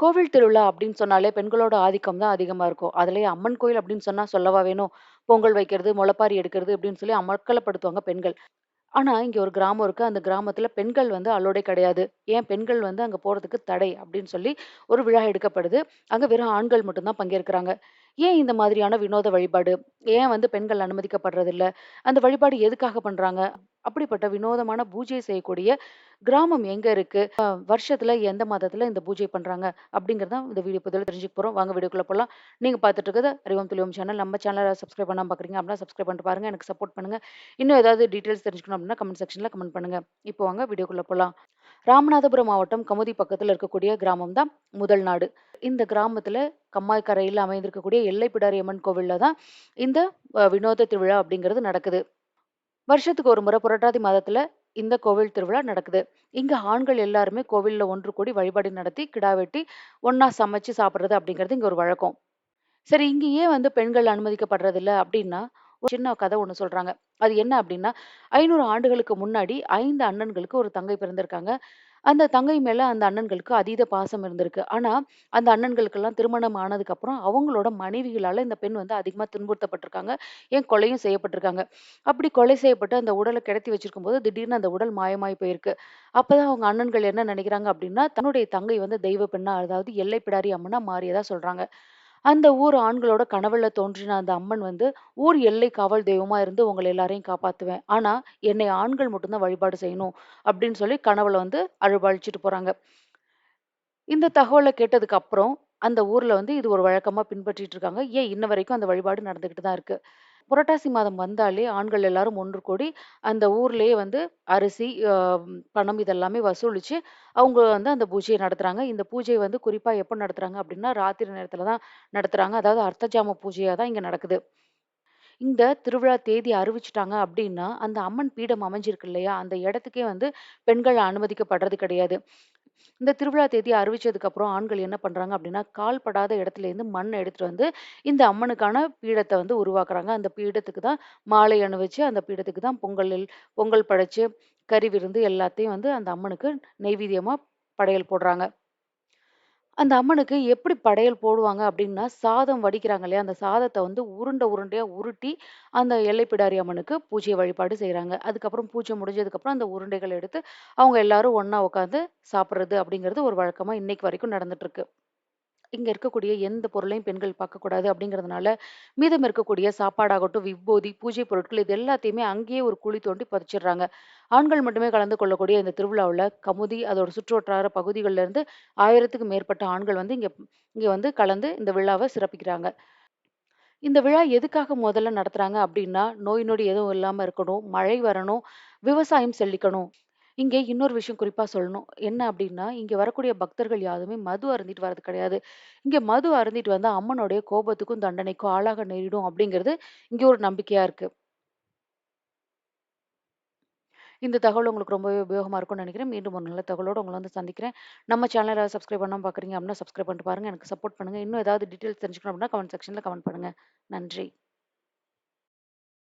கோவில் திருவிழா அப்படின்னு சொன்னாலே பெண்களோட ஆதிக்கம் தான் அதிகமா இருக்கும். அதுலயும் அம்மன் கோயில் அப்படின்னு சொன்னா சொல்லவா வேணும்? பொங்கல் வைக்கிறது, முளைப்பாரி எடுக்கிறது அப்படின்னு சொல்லி அமர்க்களப்படுத்துவாங்க பெண்கள். ஆனா, இங்க ஒரு கிராமம் இருக்கு. அந்த கிராமத்துல பெண்கள் வந்து அலோடே கிடையாது. ஏன் பெண்கள் வந்து அங்க போறதுக்கு தடை அப்படின்னு சொல்லி ஒரு விழா எடுக்கப்படுது. அங்க வெறும் ஆண்கள் மட்டும் தான் பங்கேற்கிறாங்க. ஏன் இந்த மாதிரியான வினோத வழிபாடு? ஏன் வந்து பெண்கள் அனுமதிக்கப்படுறதில்ல? அந்த வழிபாடு எதுக்காக பண்றாங்க? அப்படிப்பட்ட வினோதமான பூஜை செய்யக்கூடிய கிராமம் எங்க இருக்கு? வருஷத்துல எந்த மாதத்துல இந்த பூஜை பண்றாங்க? அப்படிங்கறத தான் இந்த வீடியோ பதிவுல தெரிஞ்சுக்க போறோம். வாங்க வீடியோக்குள்ள போலாம். நீங்க பார்த்துட்டு இருக்கிறது அறிவோம் துளியோம் சேனல். நம்ம சேனலை சப்ஸ்கிரைப் பண்ணாம பார்க்குறீங்க அப்படின்னா சப்ஸ்கிரைப் பண்ணிட்டு பாருங்க. எனக்கு சப்போர்ட் பண்ணுங்க. இன்னும் ஏதாவது டீட்டெயில்ஸ் தெரிஞ்சுக்கணும் அப்படின்னா கமெண்ட் செக்ஷன்ல கமெண்ட் பண்ணுங்க. இப்போ வாங்க வீடியோக்குள்ள போலாம். ராமநாதபுரம் மாவட்டம் கமுதி பக்கத்துல இருக்கக்கூடிய கிராமம் தான் முதல் நாடு. இந்த கிராமத்துல கம்மாய் அமைந்திருக்கக்கூடிய எல்லைப்பிடாரி அம்மன் கோவில்ல தான் இந்த வினோத திருவிழா அப்படிங்கிறது நடக்குது. வருஷத்துக்கு ஒரு முறை புரட்டாதி மாதத்துல இந்த கோவில் திருவிழா நடக்குது. இங்க ஆண்கள் எல்லாருமே கோவில்ல ஒன்று கூடி வழிபாடு நடத்தி, கிடா வெட்டி, ஒன்னா சமைச்சு சாப்பிடுறது அப்படிங்கிறது இங்க ஒரு வழக்கம். சரி இங்க ஏன் வந்து பெண்கள் அனுமதிக்கப்படுறதில்ல அப்படின்னா, ஒரு சின்ன கதை ஒண்ணு சொல்றாங்க. அது என்ன அப்படின்னா, ஐநூறு ஆண்டுகளுக்கு முன்னாடி ஐந்து அண்ணன்களுக்கு ஒரு தங்கை பிறந்திருக்காங்க. அந்த தங்கை மேல அந்த அண்ணன்களுக்கு அதீத பாசம் இருந்திருக்கு. ஆனா, அந்த அண்ணன்களுக்கெல்லாம் திருமணம் ஆனதுக்கப்புறம் அவங்களோட மனைவிகளால இந்த பெண் வந்து அதிகமா துன்புறுத்தப்பட்டிருக்காங்க ஏன் கொலையும் செய்யப்பட்டிருக்காங்க அப்படி கொலை செய்யப்பட்டு அந்த உடலை கிடத்தி வச்சிருக்கும்போது, திடீர்னு அந்த உடல் மாயமாய் போயிருக்கு. அப்பதான் அவங்க அண்ணன்கள் என்ன நினைக்கிறாங்க அப்படின்னா, தன்னுடைய தங்கை வந்து தெய்வ பெண்ணா, அதாவது எல்லை பிடாரி அம்மனா மாறியதா சொல்றாங்க. அந்த ஊர் ஆண்களோட கனவுல தோன்றின அந்த அம்மன் வந்து, ஊர் எல்லை காவல் தெய்வமா இருந்து உங்கள எல்லாரையும் காப்பாத்துவேன். ஆனா, என்னை ஆண்கள் மட்டும் தான் வழிபாடு செய்யணும் அப்படின்னு சொல்லி கனவுல வந்து அருள்பாலிச்சுட்டு போறாங்க. இந்த தகவல கேட்டதுக்கு அப்புறம், அந்த ஊர்ல வந்து இது ஒரு வழக்கமா பின்பற்றிட்டு இருக்காங்க. ஏன் இன்ன வரைக்கும் அந்த வழிபாடு நடந்துகிட்டு தான் இருக்கு. புரட்டாசி மாதம் வந்தாலே ஆண்கள் எல்லாரும் ஒன்று கூடி, அந்த ஊர்லயே வந்து அரிசி, பணம் இதெல்லாமே வசூலிச்சு, அவங்க வந்து அந்த பூஜையை நடத்துறாங்க. இந்த பூஜையை வந்து குறிப்பா எப்ப நடத்துறாங்க அப்படின்னா, ராத்திரி நேரத்துல தான் நடத்துறாங்க. அதாவது அர்த்தஜாம பூஜையா தான் இங்க நடக்குது. இந்த திருவிழா தேதி அறிவிச்சுட்டாங்க அப்படின்னா, அந்த அம்மன் பீடம் அமைஞ்சிருக்கு இல்லையா? அந்த இடத்துக்கே வந்து பெண்கள் அனுமதிக்கப்படுறது கிடையாது. இந்த திருவிழா தேதி அறிவிச்சதுக்கு அப்புறம் ஆண்கள் என்ன பண்றாங்க அப்படின்னா, கால் படாத இடத்துலேருந்து மண் எடுத்துட்டு வந்து, இந்த அம்மனுக்கான பீடத்த வந்து உருவாக்குறாங்க. அந்த பீடத்துக்கு தான் மாலை அணிவிச்சு, அந்த பீடத்துக்கு தான் பொங்கல் பொங்கல் படைச்சு, கறி விருந்து எல்லாத்தையும் வந்து அந்த அம்மனுக்கு நெய்வேத்தியமா படையல் போடுறாங்க. அந்த அம்மனுக்கு எப்படி படையல் போடுவாங்க அப்படின்னா, சாதம் வடிக்கிறாங்க இல்லையா? அந்த சாதத்த வந்து உருண்ட உருண்டையா உருட்டி, அந்த எல்லை பிடாரி அம்மனுக்கு பூஜை வழிபாடு செய்றாங்க. அதுக்கப்புறம் பூஜை முடிஞ்சதுக்கப்புறம் அந்த உருண்டைகள எடுத்து, அவங்க எல்லாரும் ஒண்ணா உட்காந்து சாப்பிடுறது அப்படிங்கிறது ஒரு வழக்கமா இன்னைக்கு வரைக்கும் நடந்துட்டுருக்கு. இங்கே இருக்கக்கூடிய எந்த பொருளையும் பெண்கள் பார்க்கக்கூடாது அப்படிங்கிறதுனால, மீதம் இருக்கக்கூடிய சாப்பாடாகட்டும், விபூதி, பூஜை பொருட்கள் இது எல்லாத்தையுமே அங்கேயே ஒரு குழி தோண்டி புதைச்சிடுறாங்க. ஆண்கள் மட்டுமே கலந்து கொள்ளக்கூடிய இந்த திருவிழாவில் கமுதி, அதோட சுற்றுவட்டார பகுதிகளிலிருந்து இருந்து 1000த்துக்கும் மேற்பட்ட ஆண்கள் வந்து இங்கே இங்கே வந்து கலந்து இந்த விழாவை சிறப்பிக்கிறாங்க. இந்த விழா எதுக்காக முதல்ல நடத்துகிறாங்க அப்படின்னா, நோய் நொடி எதுவும் இல்லாமல் இருக்கணும், மழை வரணும், விவசாயம் செழிக்கணும். இங்கே இன்னொரு விஷயம் குறிப்பா சொல்லணும். என்ன அப்படின்னா, இங்க வரக்கூடிய பக்தர்கள் யாருமே மது அருந்திட்டு வரது கிடையாது. இங்க மது அருந்திட்டு வந்தா அம்மனுடைய கோபத்துக்கும், தண்டனைக்கும் ஆளாக நேரிடும் அப்படிங்கிறது இங்க ஒரு நம்பிக்கையா இருக்கு. இந்த தகவல் உங்களுக்கு ரொம்பவே உபயோகமா இருக்கும்னு நினைக்கிறேன். மீண்டும் ஒரு நல்ல தகவலோட உங்கள வந்து சந்திக்கிறேன். நம்ம சேனல யாராவது சப்ஸ்கிரைப் பண்ணாம பார்க்குறீங்க அப்படின்னா, சப்ஸ்கிரைப் பண்ணிட்டு பாருங்க. எனக்கு சப்போர்ட் பண்ணுங்க. இன்னும் ஏதாவது டீட்டெயில்ஸ் தெரிஞ்சுக்கணும் அப்படின்னா, கமெண்ட் செக்ஷன்ல கமெண்ட் பண்ணுங்க. நன்றி.